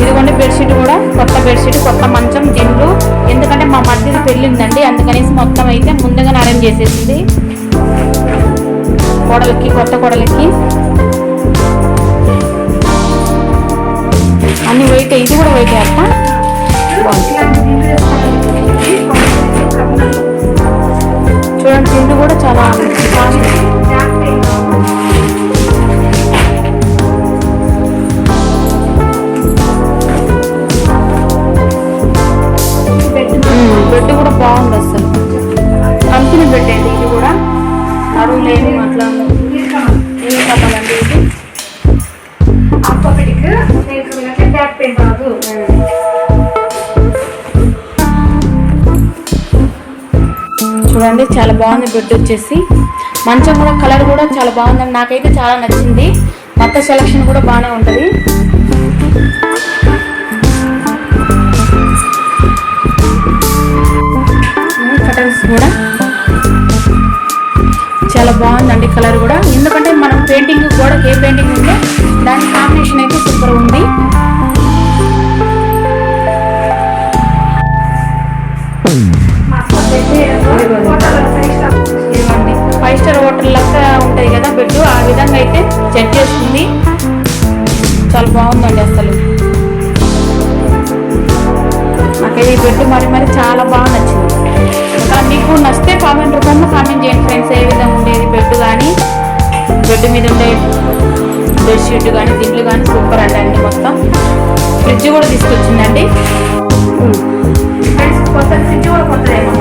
ఇదిగోండి బెడ్షీట్ కూడా కొత్త బెడ్షీట్ కొత్త మంచం దిండు ఎందుకంటే మా మధ్యది పెళ్ళిందండి అందుకనేసి మొత్తం అయితే ముందుగానే అరేంజ్ చేసేసింది. కోడలకి కొత్త కోడలకి. అన్ని వెయిట్ ఇది కూడా వెయిట్ చేస్తా చూడండి దిండు కూడా చాలా చూడండి చాలా బాగుంది బెడ్ వచ్చేసి. మంచం కూడా కలర్ కూడా చాలా బాగుందండి. నాకైతే చాలా నచ్చింది. మొత్తం సెలక్షన్ కూడా బాగానే ఉంటుంది. కటన్స్ కూడా చాలా బాగుందండి కలర్ కూడా. ఎందుకంటే మనం పెయింటింగ్ కూడా ఏ పెయింటింగ్ ఉంటే బెడ్ ఆ విధంగా అయితే సెట్ చేస్తుంది చాలా బాగుందండి అసలు. నాకైతే ఈ బెడ్ మరి మరి చాలా బాగా నచ్చింది. ఇంకా మీకు నచ్చితే కామెంట్ రూపంలో కామెంట్ చేయండి ఫ్రెండ్స్ ఏ విధంగా ఉండేది బెడ్ కానీ బెడ్ మీద ఉండే బెడ్షీట్ కానీ దిండ్లు కానీ సూపర్ అండి అన్ని మొత్తం. ఫ్రిడ్జ్ కూడా తీసుకొచ్చిందండి. ఫ్రెండ్స్ కొత్త ఫ్రిడ్జ్ కూడా కొత్తదేమో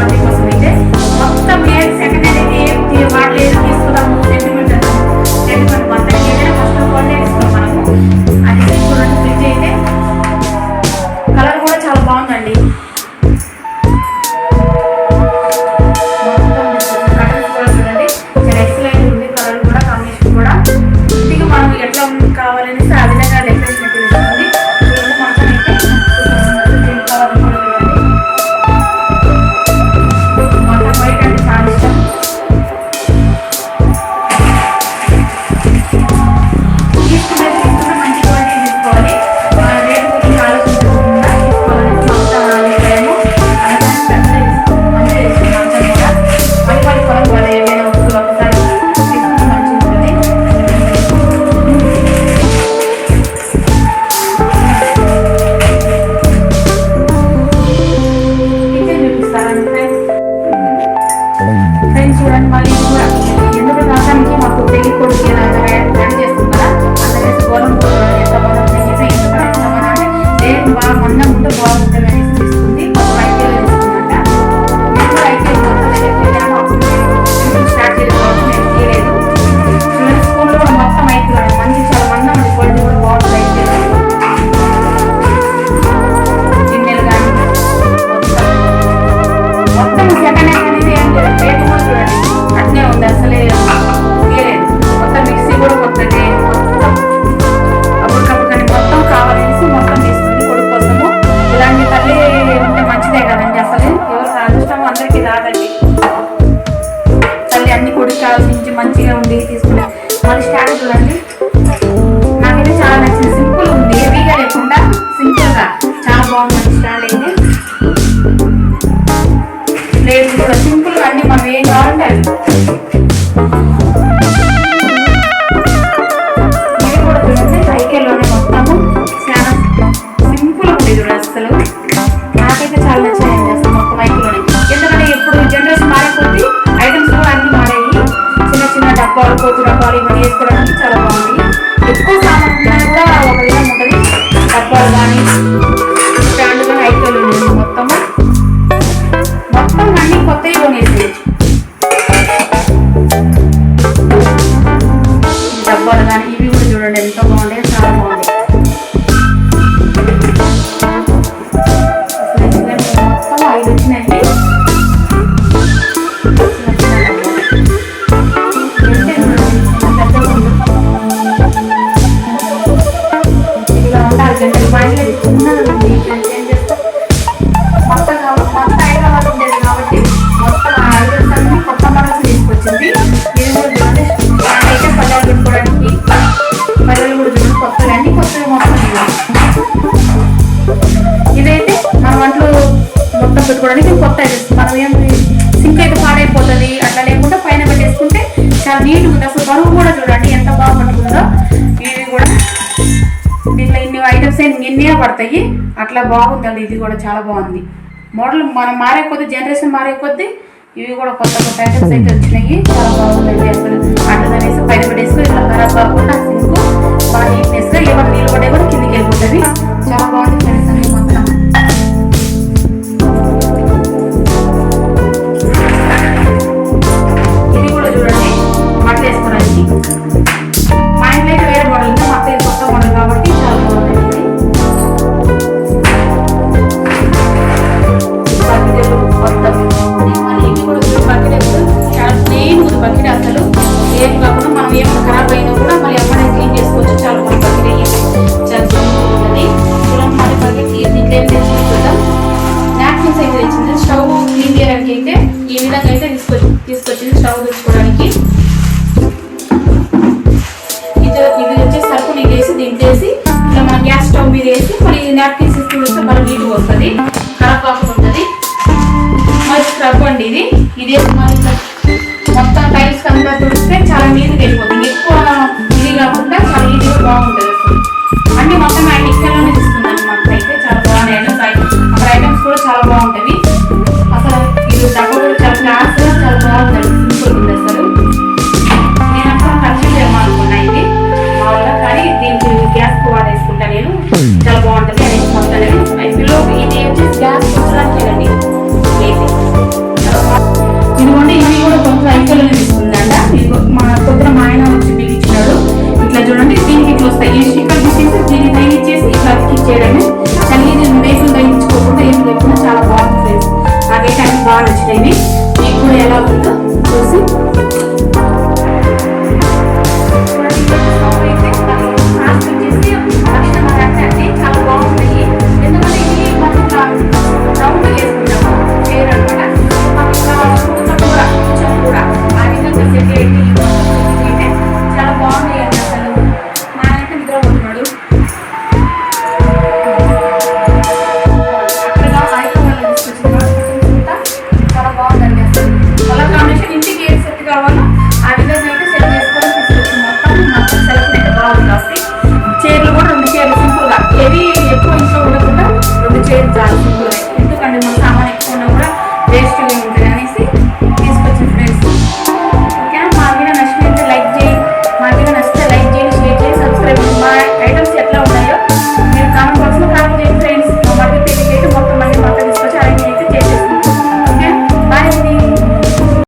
అది బాగుంది అండర్స్టాండింగ్ అయితే లేదు కూడా సింపుల్ అన్ని మనం ఏం కావాలంటే అది ఇది కూడా చూడండి మొత్తము చాలా సింపుల్ ఉంది అసలు నాకైతే చాలా నచ్చాయండి అసలు మొత్తం ఎందుకంటే ఇప్పుడు జనరేషన్ మారే ఐటమ్స్ కూడా అన్ని మారాయి చిన్న చిన్న డబ్బాలు కోతు డబ్బాలు ఇవన్నీ వేసుకోవడం 哎，对。పెట్టుకోవడానికి కొత్త ఐటమ్స్ మనం ఏం సింక్ అయితే పాడైపోతుంది అట్లా లేకుండా పైన పెట్టేసుకుంటే చాలా నీట్గా ఉంది. అసలు బరువు కూడా చూడండి ఎంత బాగా పట్టుకుందో ఇవి కూడా దీంట్లో ఇన్ని ఐటమ్స్ నిన్నే పడతాయి. అట్లా బాగుందండి ఇది కూడా చాలా బాగుంది. మోడల్ మనం మారే కొద్దీ జనరేషన్ మారే కొద్దీ ఇవి కూడా కొత్త కొత్త ఐటమ్స్ అయితే వచ్చినాయి. చాలా బాగుందండి అసలు. అట్లా అనేసి పైన పెట్టేసుకుని ఇట్లా ఖరాబ్ కాకుండా సింక్ బాగా నీట్నెస్గా ఏమైనా నీళ్ళు పడే కూడా కిందికి వెళ్ళిపోతుంది. విధంగా తీసుకొచ్చి తీసుకొచ్చింది స్టవ్ తెచ్చుకోవడానికి ఇది ఇది వచ్చే సరుకు నీళ్ళు వేసి దింటేసి ఇట్లా మన గ్యాస్ స్టవ్ మీద వేసి మళ్ళీ నాప్కిన్స్ వస్తే మనం నీట్గా వస్తుంది. ఖరాబ్ కాకుండా ఉంటుంది. మరి స్క్రబ్ అండి ఇది. ఇది మొత్తం టైల్స్ కనుక తుడిస్తే చాలా నీట్గా వెళ్ళిపోతుంది. ఎక్కువ ఇది కాకుండా చాలా నీట్గా బాగుంటుంది. ఉంది అసలు నేను అసలు పరిచయం ఇది. మామూలుగా కానీ దీనికి గ్యాస్ కూడా నేను. చాలా బాగుంటుంది అని చెప్తాను ఇందులో ఇది వచ్చేసి గ్యాస్ చూడాలండి ఇదిగోండి ఇవి కూడా కొంచెం ఐక్యలో తీసుకుందంట. మా కొద్దిగా మా ఆయన వచ్చి బిగించినాడు ఇట్లా చూడండి దీనికి వస్తాయి. ఈ స్టిక్కర్ తీసేసి దీన్ని తగ్గించేసి కానీ ఇది మేకులు తగ్గించుకోకుండా ఏం లేకుండా చాలా బాగుంటుంది నాకైతే అన్ని బాగా నచ్చినాయి. మీకు కూడా ఎలా ఉందో Música